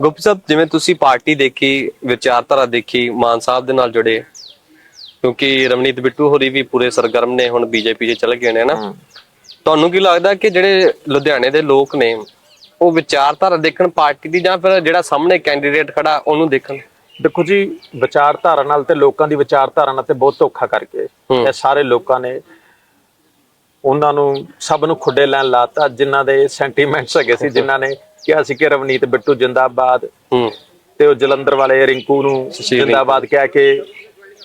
ਗੁਪਤ ਸਾਹਿਬ ਜਿਵੇਂ ਤੁਸੀਂ ਪਾਰਟੀ ਦੇਖੀ ਵਿਚਾਰਧਾਰਾ ਦੇਖੀ ਮਾਨ ਸਾਹਿਬ ਦੇ ਨਾਲ ਜੁੜੇ ਕਿਉਂਕਿ ਰਵਨੀਤ ਬਿੱਟੂ ਹੋਰੀ ਵੀ ਪੂਰੇ ਸਰਗਰਮ ਨੇ ਹੁਣ ਬੀਜੇਪੀ 'ਚ ਚਲ ਗਏ ਨੇ ਨਾ ਤੁਹਾਨੂੰ ਕੀ ਲੱਗਦਾ ਕਿ ਜਿਹੜੇ ਲੁਧਿਆਣੇ ਦੇ ਲੋਕ ਨੇ ਉਹ ਵਿਚਾਰਧਾਰਾ ਦੇਖਣ ਪਾਰਟੀ ਦੀ ਜਾਂ ਫਿਰ ਜਿਹੜਾ ਸਾਹਮਣੇ ਕੈਂਡੀਡੇਟ ਖੜਾ ਉਹਨੂੰ ਦੇਖਣ? ਦੇਖੋ ਜੀ ਵਿਚਾਰਧਾਰਾ ਨਾਲ ਤੇ ਲੋਕਾਂ ਦੀ ਵਿਚਾਰਧਾਰਾ ਨਾਲ ਤੇ ਬਹੁਤ ਧੋਖਾ ਕਰਕੇ। ਇਹ ਸਾਰੇ ਲੋਕਾਂ ਨੇ ਉਹਨਾਂ ਨੂੰ ਸਭ ਨੂੰ ਖੁੱਡੇ ਲੈਣ ਲਾਤਾ ਜਿਨ੍ਹਾਂ ਦੇ ਸੈਂਟੀਮੈਂਟਸ ਹੈਗੇ ਸੀ ਜਿਨ੍ਹਾਂ ਨੇ ਕਿਹਾ ਸੀ ਕਿ ਰਵਨੀਤ ਬਿੱਟੂ ਜਿੰਦਾਬਾਦ ਹੂੰ। ਤੇ ਉਹ ਜਲੰਧਰ ਵਾਲੇ ਰਿੰਕੂ ਨੂੰ ਜਿੰਦਾਬਾਦ ਕਹਿ ਕੇ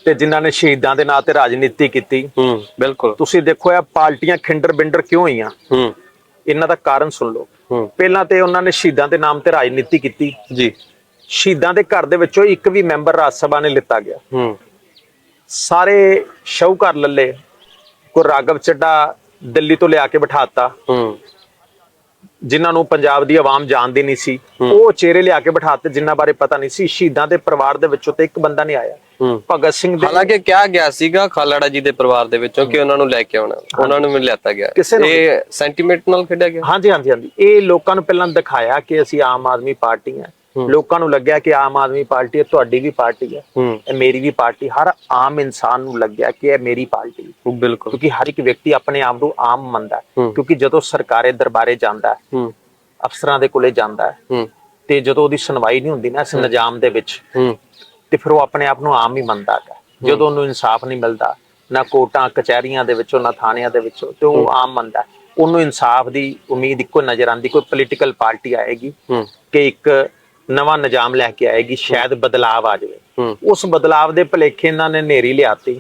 ਤੇ ਜਿਨ੍ਹਾਂ ਨੇ ਸ਼ਹੀਦਾਂ ਦੇ ਨਾਂ ਤੇ ਰਾਜਨੀਤੀ ਕੀਤੀ। ਹੂੰ ਬਿਲਕੁਲ। ਤੁਸੀਂ ਦੇਖੋ ਇਹ ਪਾਰਟੀਆਂ ਖਿੰਡਰ ਬਿੰਡਰ ਕਿਉਂ ਹੋਈਆਂ? ਹੂੰ। ਇਹਨਾਂ ਦਾ ਕਾਰਨ ਸੁਣ ਲਓ। ਪਹਿਲਾਂ ਤੇ ਉਹਨਾਂ ਨੇ ਸ਼ਹੀਦਾਂ ਦੇ ਨਾਮ ਤੇ ਰਾਜਨੀਤੀ ਕੀਤੀ। ਜੀ। ਸ਼ਹੀਦਾਂ ਦੇ ਘਰ ਦੇ ਵਿੱਚੋਂ ਇੱਕ ਵੀ ਮੈਂਬਰ ਰਾਜ ਸਭਾ ਨੇ ਲਿੱਤਾ ਗਿਆ। ਹੂੰ। ਸਾਰੇ ਸ਼ੌਹਕਾਰ ਲੱਲੇ ਕੋ ਰਾਗਵ ਚੱਡਾ ਦਿੱਲੀ ਤੋਂ ਲਿਆ ਕੇ ਬਿਠਾਤਾ ਹੂੰ। ਜਿਨ੍ਹਾਂ ਨੂੰ ਪੰਜਾਬ ਦੀ ਆਵਾਮ ਜਾਣਦੀ ਨਹੀਂ ਸੀ ਉਹ ਚਿਹਰੇ ਲਿਆ ਕੇ ਬਿਠਾਤੇ ਜਿਨ੍ਹਾਂ ਬਾਰੇ ਪਤਾ ਨਹੀਂ ਸੀ। ਸ਼ਹੀਦਾਂ ਦੇ ਪਰਿਵਾਰ ਦੇ ਵਿੱਚੋਂ ਤੇ ਇੱਕ ਬੰਦਾ ਨਹੀਂ ਆਇਆ। ਭਗਤ ਸਿੰਘ ਦੇ ਹਾਲਾਂਕਿ ਕਿਹਾ ਗਿਆ ਸੀਗਾ ਖਾਲੜਾ ਜੀ ਦੇ ਪਰਿਵਾਰ ਦੇ ਵਿੱਚੋਂ ਕਿ ਉਹਨਾਂ ਨੂੰ ਲੈ ਕੇ ਆਉਣਾ। ਉਹਨਾਂ ਨੂੰ ਵੀ ਲਿਆਤਾ ਗਿਆ। ਇਹ ਸੈਂਟੀਮੈਂਟ ਨਾਲ ਖੇਡਿਆ ਗਿਆ? ਹਾਂਜੀ ਹਾਂਜੀ ਹਾਂਜੀ। ਇਹ ਲੋਕਾਂ ਨੂੰ ਪਹਿਲਾਂ ਦਿਖਾਇਆ ਕਿ ਅਸੀਂ ਆਮ ਆਦਮੀ ਪਾਰਟੀ ਹਾਂ। ਲੋਕਾਂ ਨੂੰ ਲੱਗਿਆ ਕਿ ਆਮ ਆਦਮੀ ਪਾਰਟੀ ਹੈ ਤੁਹਾਡੀ ਵੀ ਪਾਰਟੀ ਹੈ। ਇਹ ਮੇਰੀ ਵੀ ਪਾਰਟੀ ਹਰ ਆਮ ਇਨਸਾਨ ਨੂੰ ਲੱਗਿਆ ਕਿ ਇਹ ਮੇਰੀ ਪਾਰਟੀ ਹੈ। ਬਿਲਕੁਲ। ਕਿਉਂਕਿ ਹਰ ਇੱਕ ਵਿਅਕਤੀ ਆਪਣੇ ਆਪ ਨੂੰ ਆਮ ਮੰਨਦਾ। ਕਿਉਂਕਿ ਜਦੋਂ ਸਰਕਾਰੇ ਦਰਬਾਰੇ ਜਾਂਦਾ ਅਫਸਰਾਂ ਦੇ ਕੋਲੇ ਜਾਂਦਾ ਤੇ ਜਦੋਂ ਉਹਦੀ ਸੁਣਵਾਈ ਨਹੀਂ ਹੁੰਦੀ ਨਾ ਇਸ ਨਿਜ਼ਾਮ ਦੇ ਵਿੱਚ ਤੇ ਫਿਰ ਉਹ ਆਪਣੇ ਆਪ ਨੂੰ ਆਮ ਹੀ ਮੰਨਦਾ ਹੈ। ਜਦੋਂ ਉਹਨੂੰ ਇਨਸਾਫ ਨਹੀਂ ਮਿਲਦਾ ਨਾ ਕੋਰਟਾਂ ਕਚਹਿਰੀਆਂ ਦੇ ਵਿੱਚੋਂ ਨਾ ਥਾਣਿਆਂ ਦੇ ਵਿੱਚੋਂ ਤੇ ਉਹ ਆਮ ਮੰਨਦਾ। ਉਹਨੂੰ ਇਨਸਾਫ ਦੀ ਉਮੀਦ ਇੱਕੋ ਨਜ਼ਰ ਆਂਦੀ ਕੋਈ ਪੋਲੀਟੀਕਲ ਪਾਰਟੀ ਆਏਗੀ ਕਿ ਇੱਕ ਨਵਾਂ ਨਿਜ਼ਾਮ ਲੈ ਕੇ ਆਏਗੀ ਸ਼ਾਇਦ ਬਦਲਾਵ ਆ ਜਾਵੇ। ਉਸ ਬਦਲਾਵ ਦੇ ਭਲੇਖੇ ਇਹਨਾਂ ਨੇ ਨੇਰੀ ਲਿਆਤੀ।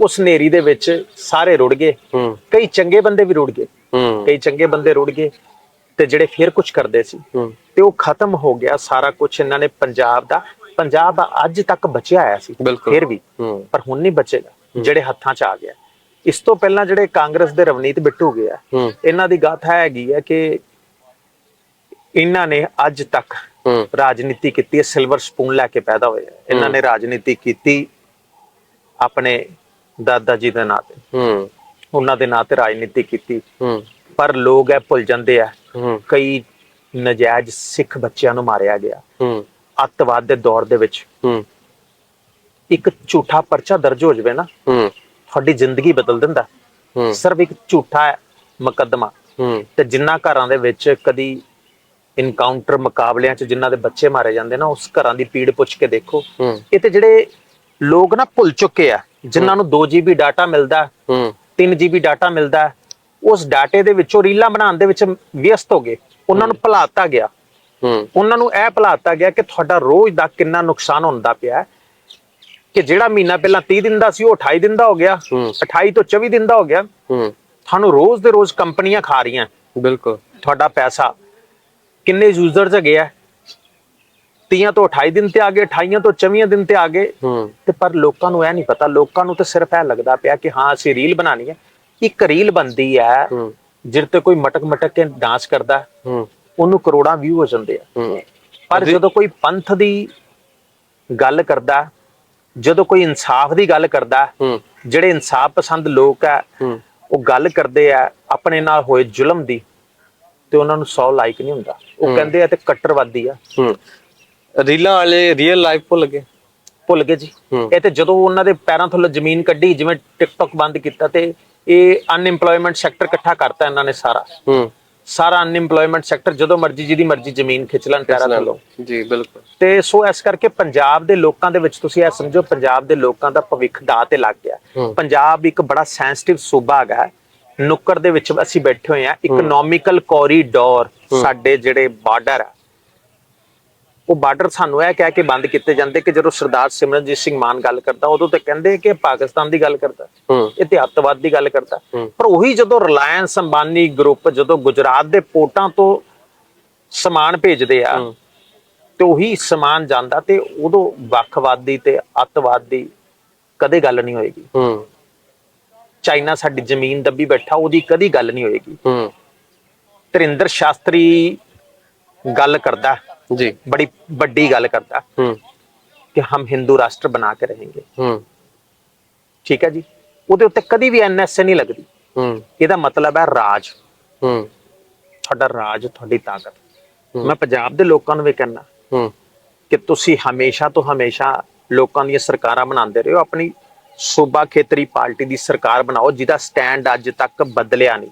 ਉਸ ਨੇਰੀ ਦੇ ਵਿੱਚ ਸਾਰੇ ਰੁੜ ਗਏ। ਕਈ ਚੰਗੇ ਬੰਦੇ ਵੀ ਰੁੜ ਗਏ। ਕਈ ਚੰਗੇ ਬੰਦੇ ਰੁੜ ਗਏ ਤੇ ਜਿਹੜੇ ਫਿਰ ਕੁਝ ਕਰਦੇ ਸੀ। ਤੇ ਉਹ ਖਤਮ ਹੋ ਗਿਆ ਸਾਰਾ ਕੁਝ ਇਹਨਾਂ ਨੇ ਪੰਜਾਬ ਦਾ। ਪੰਜਾਬ ਅੱਜ ਤੱਕ ਬਚਿਆ ਆਇਆ ਸੀ। ਫਿਰ ਵੀ। ਪਰ ਹੁਣ ਨਹੀਂ ਬਚੇਗਾ। ਜਿਹੜੇ ਹੱਥਾਂ 'ਚ ਆ ਗਿਆ। ਇਸ ਤੋਂ ਪਹਿਲਾਂ ਜਿਹੜੇ ਕਾਂਗਰਸ ਦੇ ਰਵਨੀਤ ਬਿੱਟੂ ਗਿਆ ਇਹਨਾਂ ਦੀ ਗਾਥਾ ਹੈਗੀ ਹੈ ਕਿ ਇਹਨਾਂ ਨੇ ਅੱਜ ਤੱਕ ਰਾਜਨੀਤੀ ਕੀਤੀ ਹੈ ਸਿਲਵਰ ਸਪੂਨ ਲੈ ਕੇ ਪੈਦਾ ਹੋਏ। ਇਹਨਾਂ ਨੇ ਰਾਜਨੀਤੀ ਕੀਤੀ ਆਪਣੇ ਦਾਦਾ ਜੀ ਦੇ ਨਾਂ ਤੇ। ਹੂੰ। ਉਹਨਾਂ ਦੇ ਨਾਂ ਤੇ ਰਾਜਨੀਤੀ ਕੀਤੀ। ਹੂੰ। ਪਰ ਲੋਕ ਇਹ ਭੁੱਲ ਜਾਂਦੇ ਆ। ਹੂੰ। ਕਈ ਨਜਾਇਜ਼ ਸਿੱਖ ਬੱਚਿਆਂ ਨੂੰ ਮਾਰਿਆ ਗਿਆ। ਹੂੰ। ਅੱਤਵਾਦ ਦੇ ਦੌਰ ਦੇ ਵਿੱਚ। ਹੂੰ। ਇੱਕ ਝੂਠਾ ਪਰਚਾ ਦਰਜ ਹੋ ਜਾਵੇ ਨਾ ਹੂੰ। ਤੁਹਾਡੀ ਜ਼ਿੰਦਗੀ ਬਦਲ ਦਿੰਦਾ। ਹੂੰ। ਸਿਰਫ ਇੱਕ ਝੂਠਾ ਮੁਕੱਦਮਾ। ਹੂੰ। ਤੇ ਜਿੰਨਾ ਘਰਾਂ ਦੇ ਵਿੱਚ ਕਦੀ ਇਨਕਾਊਂਟਰ ਮੁਕਾਬਲਿਆਂ 'ਚ ਜਿਨ੍ਹਾਂ ਦੇ ਬੱਚੇ ਮਾਰੇ ਜਾਂਦੇ ਨਾ ਉਸ ਘਰਾਂ ਦੀ ਪੀੜ ਪੁੱਛ ਕੇ ਦੇਖੋ। ਇਹ ਤੇ ਜਿਹੜੇ ਲੋਕ ਨਾ ਭੁੱਲ ਚੁੱਕੇ ਆ ਜਿਨ੍ਹਾਂ ਨੂੰ 2 GB ਡਾਟਾ ਮਿਲਦਾ ਹੂੰ। 3 GB ਡਾਟਾ ਮਿਲਦਾ ਉਸ ਡਾਟੇ ਦੇ ਵਿੱਚੋਂ ਰੀਲਾਂ ਬਣਾਉਣ ਦੇ ਵਿੱਚ ਵਿਅਸਤ ਹੋ ਗਏ। ਉਹਨਾਂ ਨੂੰ ਭੁਲਾਤਾ ਗਿਆ। ਹੂੰ। ਉਹਨਾਂ ਨੂੰ ਇਹ ਭੁਲਾਤਾ ਗਿਆ ਕਿ ਤੁਹਾਡਾ ਰੋਜ਼ ਦਾ ਕਿੰਨਾ ਨੁਕਸਾਨ ਹੁੰਦਾ ਪਿਆ ਕਿ ਜਿਹੜਾ ਮਹੀਨਾ ਪਹਿਲਾਂ 30 ਦਿਨ ਦਾ ਸੀ ਉਹ 28 ਦਿਨ ਦਾ ਹੋ ਗਿਆ। ਹੂੰ। 28 ਤੋਂ 24 ਦਿਨ ਦਾ ਹੋ ਗਿਆ। ਹੂੰ। ਤੁਹਾਨੂੰ ਰੋਜ਼ ਦੇ ਰੋਜ਼ ਕੰਪਨੀਆਂ ਖਾ ਰਹੀਆਂ। ਬਿਲਕੁਲ। ਤੁਹਾਡਾ ਪੈਸਾ ਕਿੰਨੇ ਯੂਜ਼ਰਸ ਹੈਗੇ ਆ 30 ਤੋਂ 28 ਦਿਨ ਤੇ ਆ ਗਏ 28 ਤੋਂ 24 ਦਿਨ ਤੇ ਆ ਗਏ। ਹੂੰ। ਤੇ ਪਰ ਲੋਕਾਂ ਨੂੰ ਇਹ ਨਹੀਂ ਪਤਾ ਲੋਕਾਂ ਨੂੰ ਤਾਂ ਸਿਰਫ ਇਹ ਲੱਗਦਾ ਪਿਆ ਕਿ ਹਾਂ ਅਸੀਂ ਰੀਲ ਬਣਾਣੀ ਹੈ। ਇੱਕ ਰੀਲ ਬੰਦੀ ਹੈ ਹੂੰ। ਜਿਹਦੇ ਤੇ ਕੋਈ ਮਟਕ ਮਟਕ ਕੇ ਡਾਂਸ ਕਰਦਾ ਹੂੰ। ਉਹਨੂੰ ਕਰੋੜਾਂ ਵਿਊ ਹੋ ਜਾਂਦੇ ਆ। ਹੂੰ। ਪਰ ਜਦੋਂ ਕੋਈ ਪੰਥ ਦੀ ਗੱਲ ਕਰਦਾ ਜਦੋਂ ਕੋਈ ਇਨਸਾਫ ਦੀ ਗੱਲ ਕਰਦਾ ਹੂੰ। ਜਿਹੜੇ ਇਨਸਾਫ ਪਸੰਦ ਲੋਕ ਆ ਹੂੰ। ਉਹ ਗੱਲ ਕਰਦੇ ਆ ਆਪਣੇ ਨਾਲ ਹੋਏ ਜ਼ੁਲਮ ਦੀ ਤੇ ਉਹਨਾਂ ਨੂੰ 100 ਲਾਈਕ ਨਹੀਂ ਹੁੰਦਾ। ਉਹ ਕਹਿੰਦੇ ਆ ਤੇ ਕੱਟਰਵਾਦੀ ਆ। ਹੂੰ। ਰੀਲਾਂ ਵਾਲੇ ਰੀਅਲ ਲਾਈਫ ਭੁੱਲ ਗਏ। ਭੁੱਲ ਗਏ ਜੀ। ਇਹ ਤੇ ਜਦੋਂ ਉਹਨਾਂ ਦੇ ਪੈਰਾਂ ਥੱਲੇ ਜ਼ਮੀਨ ਕੱਢੀ ਜਿਵੇਂ ਟਿਕਟੌਕ ਬੰਦ ਕੀਤਾ ਤੇ ਇਹ ਅਨਇੰਪਲੋਇਮੈਂਟ ਸੈਕਟਰ ਇਕੱਠਾ ਕਰਤਾ ਇਹਨਾਂ ਨੇ ਸਾਰਾ। ਹੂੰ। ਸਾਰਾ ਅਨਇੰਪਲੋਇਮੈਂਟ ਸੈਕਟਰ ਜਦੋਂ ਮਰਜ਼ੀ ਜਿਹਦੀ ਮਰਜ਼ੀ ਜ਼ਮੀਨ ਖਿੱਚ ਲੈਣ ਪੈਰਾਂ ਥੱਲੋਂ। ਜੀ ਬਿਲਕੁਲ। ਤੇ ਸੋ ਇਸ ਕਰਕੇ ਪੰਜਾਬ ਦੇ ਲੋਕਾਂ ਦੇ ਵਿੱਚ ਤੁਸੀਂ ਇਹ ਸਮਝੋ ਪੰਜਾਬ ਦੇ ਲੋਕਾਂ ਦਾ ਭਵਿੱਖ ਦਾਅ ਤੇ ਲੱਗ ਗਿਆ। ਪੰਜਾਬ ਇੱਕ ਬੜਾ ਸੈਂਸਿਟਿਵ ਸੂਬਾ ਹੈਗਾ। ਨੁੱਕਰ ਦੇ ਵਿੱਚ ਅਸੀਂ ਬੈਠੇ ਹੋਏ ਆ ਇਕਨੋਮਿਕਲ ਕੋਰੀਡੋਰ ਸਾਡੇ ਜਿਹੜੇ ਬਾਰਡਰ ਆ ਉਹ ਬਾਰਡਰ ਸਾਨੂੰ ਇਹ ਕਹਿ ਕੇ ਬੰਦ ਕੀਤੇ ਜਾਂਦੇ ਕਿ ਜਦੋਂ ਸਰਦਾਰ ਸਿਮਰਨਜੀਤ ਸਿੰਘ ਮਾਨ ਗੱਲ ਕਰਦਾ ਉਦੋਂ ਤੇ ਕਹਿੰਦੇ ਕਿ ਪਾਕਿਸਤਾਨ ਦੀ ਗੱਲ ਕਰਦਾ ਇਹ ਤੇ ਅੱਤਵਾਦ ਦੀ ਗੱਲ ਕਰਦਾ। ਪਰ ਉਹੀ ਜਦੋਂ ਰਿਲਾਇੰਸ ਅੰਬਾਨੀ ਗਰੁੱਪ ਜਦੋਂ ਗੁਜਰਾਤ ਦੇ ਪੋਰਟਾਂ ਤੋਂ ਸਮਾਨ ਭੇਜਦੇ ਆ। ਤੇ ਉਹੀ ਸਮਾਨ ਜਾਂਦਾ ਤੇ ਉਦੋਂ ਵੱਖਵਾਦੀ ਤੇ ਅੱਤਵਾਦੀ ਕਦੇ ਗੱਲ ਨਹੀਂ ਹੋਏਗੀ। ਚਾਈਨਾ ਸਾਡੀ ਜ਼ਮੀਨ ਦੱਬੀ ਬੈਠਾ ਉਹਦੀ ਕਦੀ ਗੱਲ ਨਹੀਂ ਹੋਏਗੀ। ਹੂੰ ਤਰਿੰਦਰ ਸ਼ਾਸਤਰੀ ਗੱਲ ਕਰਦਾ ਜੀ। ਬੜੀ ਵੱਡੀ ਗੱਲ ਕਰਦਾ ਹੂੰ। ਕਿ ਹਮ ਹਿੰਦੂ ਰਾਸ਼ਟਰ ਬਣਾ ਕੇ ਰਹੇਂਗੇ। ਹੂੰ। ਠੀਕ ਹੈ ਜੀ? ਉਹਦੇ ਉੱਤੇ ਕਦੀ ਵੀ ਐਨਐਸਏ ਨਹੀਂ ਲੱਗਦੀ। ਹੂੰ। ਇਹਦਾ ਮਤਲਬ ਹੈ ਰਾਜ। ਹੂੰ। ਤੁਹਾਡਾ ਰਾਜ ਤੁਹਾਡੀ ਤਾਕਤ। ਮੈਂ ਪੰਜਾਬ ਦੇ ਲੋਕਾਂ ਨੂੰ ਵੀ ਕਹਿਣਾ ਹੂੰ। ਕਿ ਤੁਸੀਂ ਹਮੇਸ਼ਾ ਤੋਂ ਹਮੇਸ਼ਾ ਲੋਕਾਂ ਦੀਆਂ ਸਰਕਾਰਾਂ ਬਣਾਉਂਦੇ ਰਹੋ। ਆਪਣੀ ਸੂਬਾ ਖੇਤਰੀ ਪਾਰਟੀ ਦੀ ਸਰਕਾਰ ਬਣਾਓ ਜਿਹਦਾ ਸਟੈਂਡ ਅੱਜ ਤੱਕ ਬਦਲਿਆ ਨਹੀਂ।